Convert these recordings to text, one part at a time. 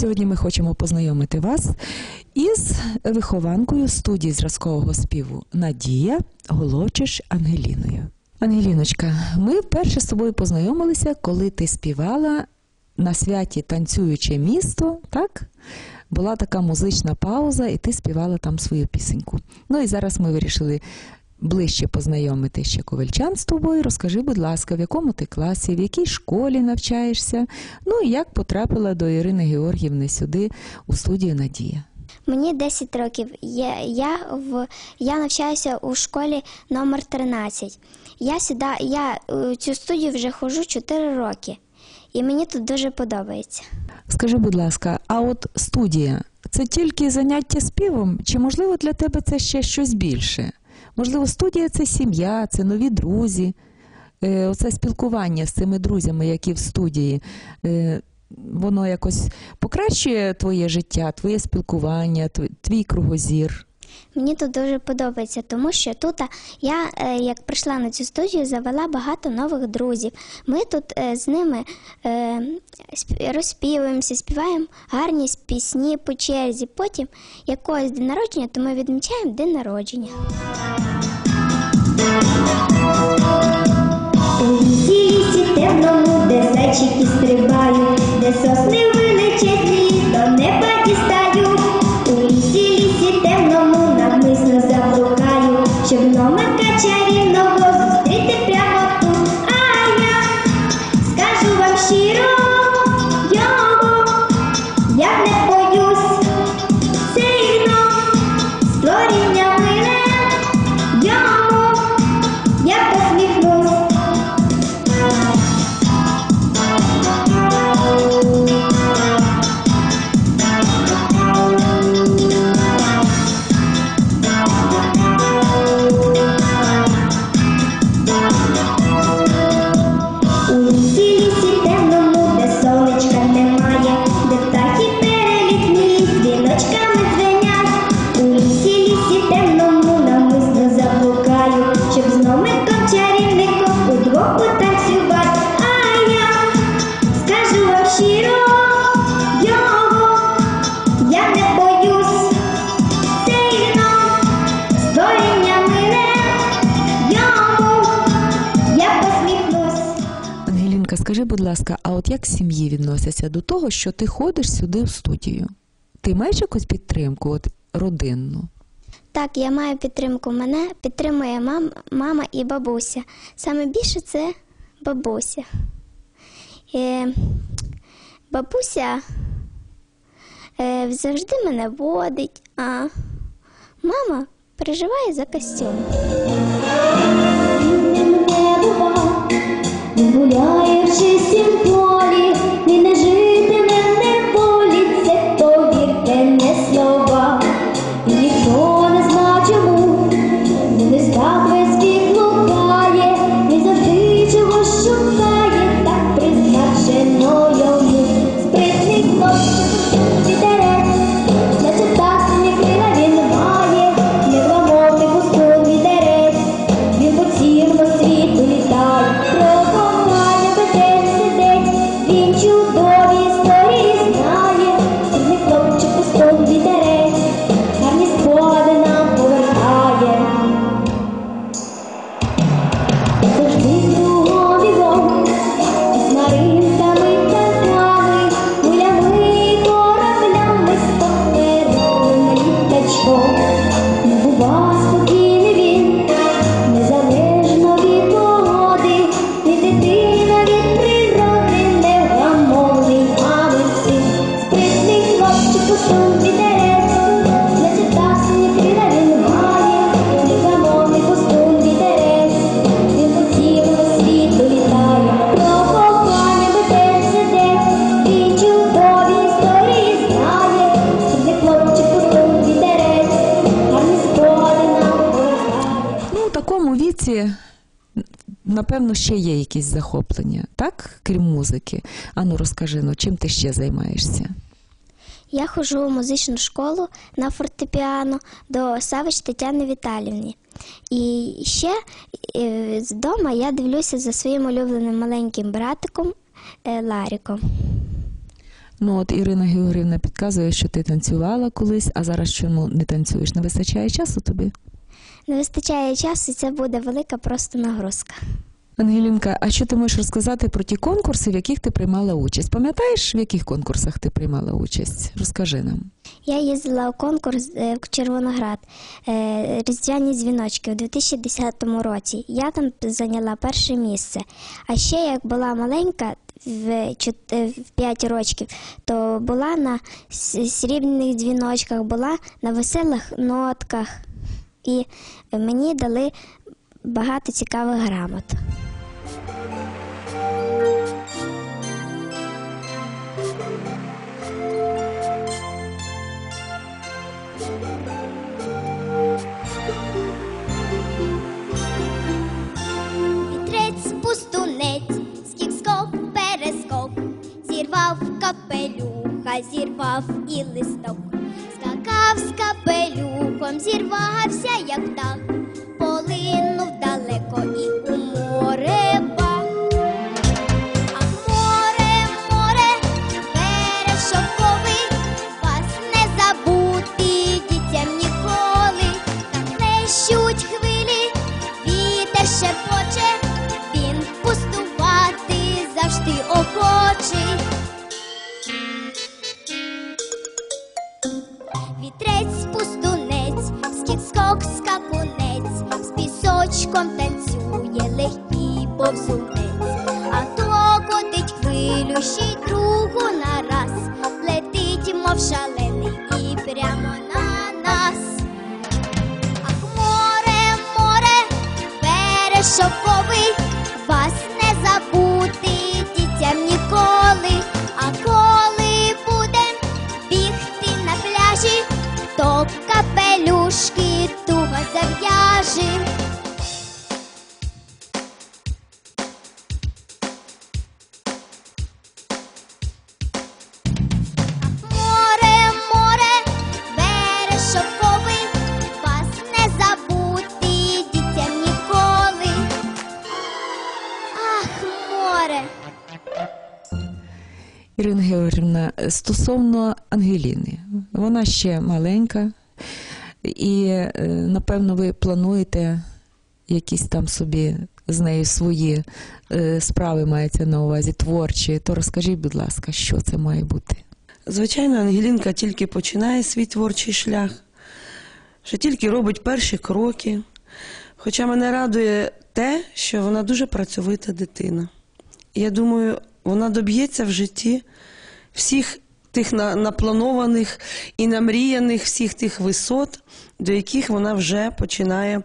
Сьогодні ми хочемо познайомити вас із вихованкою студії зразкового співу Надія Головчиш Ангеліною. Ангеліночка, ми вперше з тобою познайомилися, коли ти співала на святі Танцююче місто, так? Була така музична пауза, і ти співала там свою пісеньку. Ну і зараз ми вирішили ближче познайомити ще ковальчан з тобою. Розкажи, будь ласка, в якому ти класі, в якій школі навчаєшся? Ну і як потрапила до Ірини Георгівни сюди у студію Надія? Мені 10 років. Я, я, в, я навчаюся у школі номер 13. Я сюди, я у цю студію вже ходжу 4 роки, і мені тут дуже подобається. Скажи, будь ласка, а от студія це тільки заняття співом, чи можливо для тебе це ще щось більше? Можливо, студія це сім'я, це нові друзі, е, оце спілкування з цими друзями, які в студії. Е, воно якось покращує твоє життя, твоє спілкування, твій кругозір. Мені тут дуже подобається, тому що тут я, е, як прийшла на цю студію, завела багато нових друзів. Ми тут з ними розспівуємося, співаємо гарні пісні по черзі. Потім якогось день народження, то ми відмічаємо день народження. У лісі лісі темному, де зайчики стрибають, де сосни величезні до неба. У лісі лісі темному навмисно заблукаю, щоб номерка скажи, будь ласка, а от як сім'ї відносяться до того, що ти ходиш сюди в студію? Ти маєш якусь підтримку, от родинну? Так, я маю підтримку. Мене підтримує мам, мама і бабуся. Саме більше це бабуся. Е, бабуся е, завжди мене водить, а мама переживає за костюм. гуляє в чистім напевно, ще є якісь захоплення, так? Крім музики. Ану, розкажи, ну, чим ти ще займаєшся? Я ходжу у музичну школу на фортепіано до Савич Тетяни Віталівни. І ще е, з дому я дивлюся за своїм улюбленим маленьким братиком е, Ларіком. Ну от Ірина Георгіївна підказує, що ти танцювала колись, а зараз чому не танцюєш? Не вистачає часу тобі? Не вистачає часу, і це буде велика просто нагрузка. Ангелінка, а що ти можеш розказати про ті конкурси, в яких ти приймала участь? Пам'ятаєш, в яких конкурсах ти приймала участь? Розкажи нам. Я їздила у конкурс е, в Червоноград е, Різдвяні дзвіночки у 2010 році. Я там зайняла перше місце. А ще як була маленька, в, чот- е, 5 років, то була на срібних дзвіночках, була на веселих нотках. І мені дали багато цікавих грамот. Вітрець пустунець, скік скок, перескок, зірвав капелюха, зірвав і листок, скакав з капелюхом, зірвався, як птах, socorro. Ірина Георгіївна, стосовно Ангеліни, вона ще маленька, і е, напевно ви плануєте якісь там собі з нею свої е, справи мається на увазі творчі. То розкажіть, будь ласка, що це має бути? Звичайно, Ангелінка тільки починає свій творчий шлях, що тільки робить перші кроки. Хоча мене радує те, що вона дуже працьовита дитина. Я думаю, вона доб'ється в житті всіх тих на- напланованих і намріяних всіх тих висот, до яких вона вже починає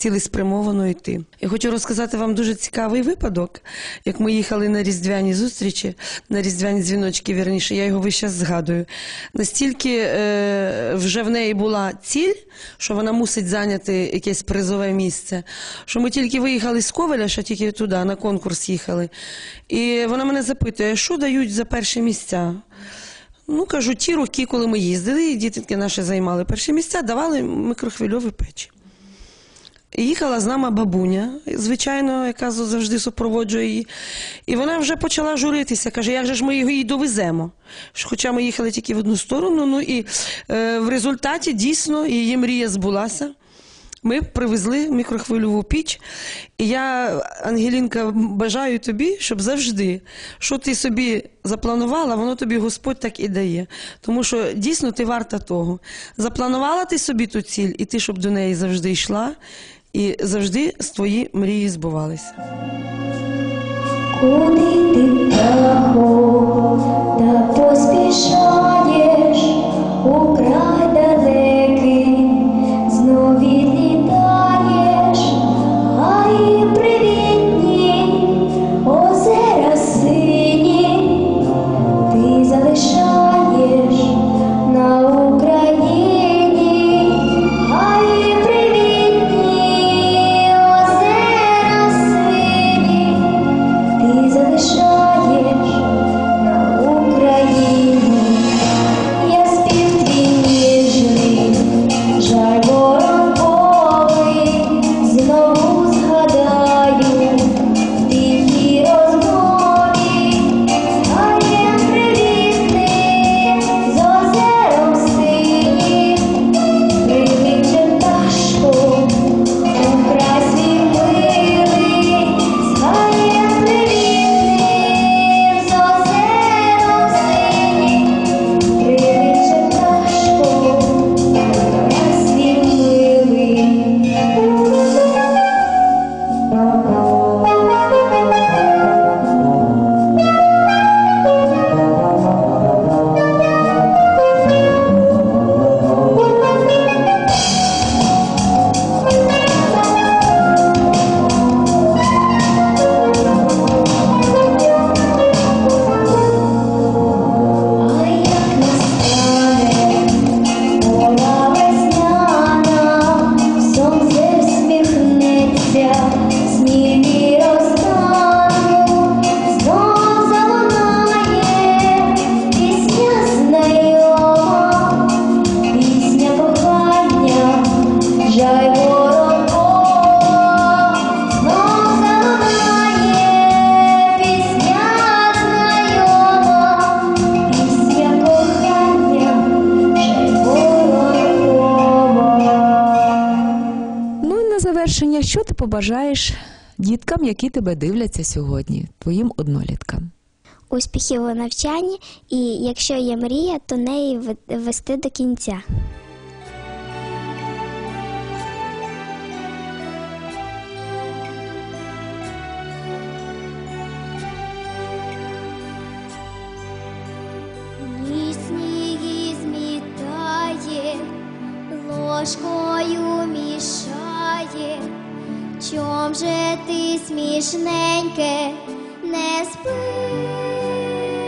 цілеспрямовано йти. Я хочу розказати вам дуже цікавий випадок, як ми їхали на різдвяні зустрічі, на різдвяні дзвіночки, вірніше, я його весь згадую. Настільки е, вже в неї була ціль, що вона мусить зайняти якесь призове місце. Що ми тільки виїхали з Ковеля, ще тільки туди, на конкурс їхали. І вона мене запитує, що дають за перші місця. Ну, кажу, ті роки, коли ми їздили, і дітки наші займали перші місця, давали микрохвильові печі. Їхала з нами бабуня, звичайно, яка завжди супроводжує її. І вона вже почала журитися. Каже, як же ж ми її довеземо? Хоча ми їхали тільки в одну сторону. Ну і е, в результаті дійсно її мрія збулася. Ми привезли мікрохвильову піч, і я, Ангелінка, бажаю тобі, щоб завжди, що ти собі запланувала, воно тобі Господь так і дає. Тому що дійсно ти варта того. Запланувала ти собі ту ціль, і ти, щоб до неї завжди йшла, і завжди твої мрії збувалися. Куди ти та поспішаєш у побажаєш діткам, які тебе дивляться сьогодні, твоїм одноліткам? Успіхів у навчанні, і якщо є мрія, то неї вести до кінця. Ні сніги змітає, ложкою мішає. Чом же ти смішненьке не спиш?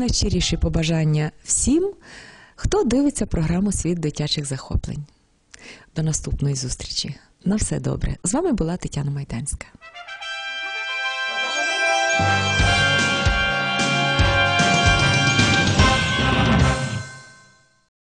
Найщиріші побажання всім, хто дивиться програму Світ дитячих захоплень. До наступної зустрічі. На все добре. З вами була Тетяна Майданська.